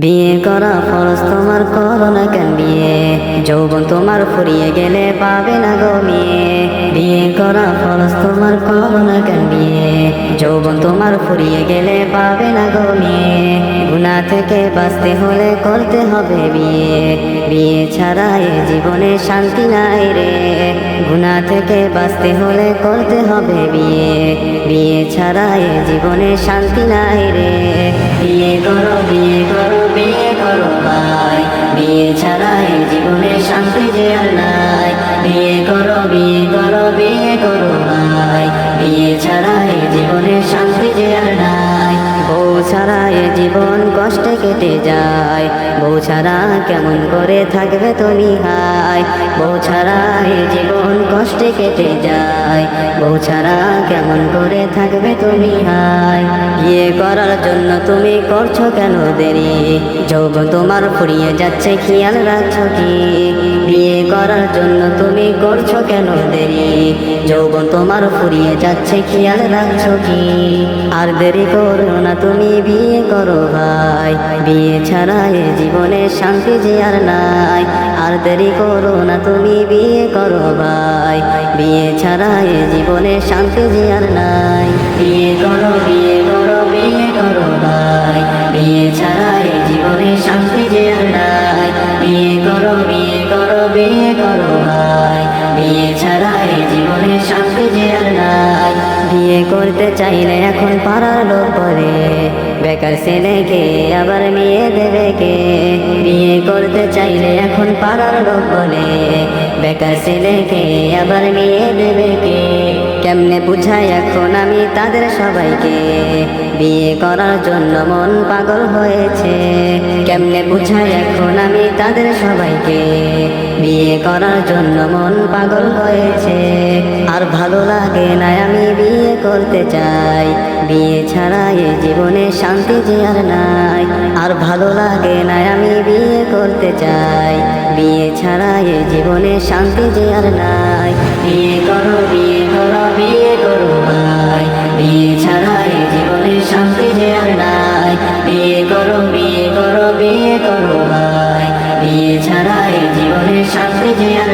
বিয়ে করা ফরজ তোমার করো না কেন বিয়ে? যৌবন তোমার ফুরিয়ে গেলে পাবে না গো মেয়ে বিয়ে করা ফরজ তোমার করো না কেন বিয়ে? যৌবন তোমার ফুরিয়ে গেলে পাবে না গো মেয়ে গুণা থেকে বাঁচতে হলে করতে হবে বিয়ে। বিয়ে ছাড়া এ জীবনে শান্তি নাই রে। গুণা থেকে বাঁচতে হলে করতে হবে বিয়ে। বিয়ে ছাড়া এ জীবনে শান্তি নাই রে। বিয়ে করো, বিয়ে বিয়ে ছাড়া এ জীবনে শান্তি যে আর নাই। বউ ছাড়া এ জীবন কষ্টে কেটে যায়। বউ ছাড়া কেমন করে থাকবে তুমি হায় বউ ছাড়া এ জীবন কষ্টে কেটে যায়। বউ ছাড়া কেমন করে থাকবে তুমি হাই বিয়ে করার জন্য তুমি করছ কেন দেরি? যৌবন তোমার ফুরিয়ে যাচ্ছে, খেয়াল রাখছো কি? বিয়ে করার জন্য তুমি করছ কেন দেরি? যৌবন তোমার ফুরিয়ে যাচ্ছে, খেয়াল রাখছো কি? আর দেরি করো না তুমি বিয়ে করো ভাই। বিয়ে ছাড়া এ জীবনে শান্তি যে আর নাই। আর দেরি করো না তুমি বিয়ে করো ভাই। বিয়ে ছাড়া এ জীবনে শান্তি যে আর নাই। বিয়ে করো বিয়ে করো বিয়ে করো ভাই। বিয়ে ছাড়া এ জীবনে শান্তি যে আর নাই। বিয়ে করো বিয়ে করো বিয়ে করো ভাই। বিয়ে ছাড়া এ জীবনে শান্তি যে আর নাই। বিয়ে করতে চাইলে এখন পাড়ার লোক বলে, বেকার ছেলেকে আবার মেয়ে দেবে কে? বিয়ে করতে চাইলে এখন পাড়ার লোক বলে বেকার ছেলেকে আবার মেয়ে দেবে কে? কেমনে বুঝাই এখন আমি তাদের সবাইকে? বিয়ে করার জন্য মন পাগল হয়েছে। কেমনে বুঝাই এখন আমি তাদের সবাইকে? বিয়ে করার জন্য মন পাগল হয়েছে। আর ভালো লাগে না আমি বিয়ে করতে চাই। বিয়ে ছাড়া এ জীবনে শান্তি যে আর নাই। আর ভালো লাগে না আমি বিয়ে করতে চাই। বিয়ে ছাড়া এ জীবনে শান্তি যে আর নাই। বিয়ে করো, বিয়ে ছাড়া এ জীবনে শান্তি যে আর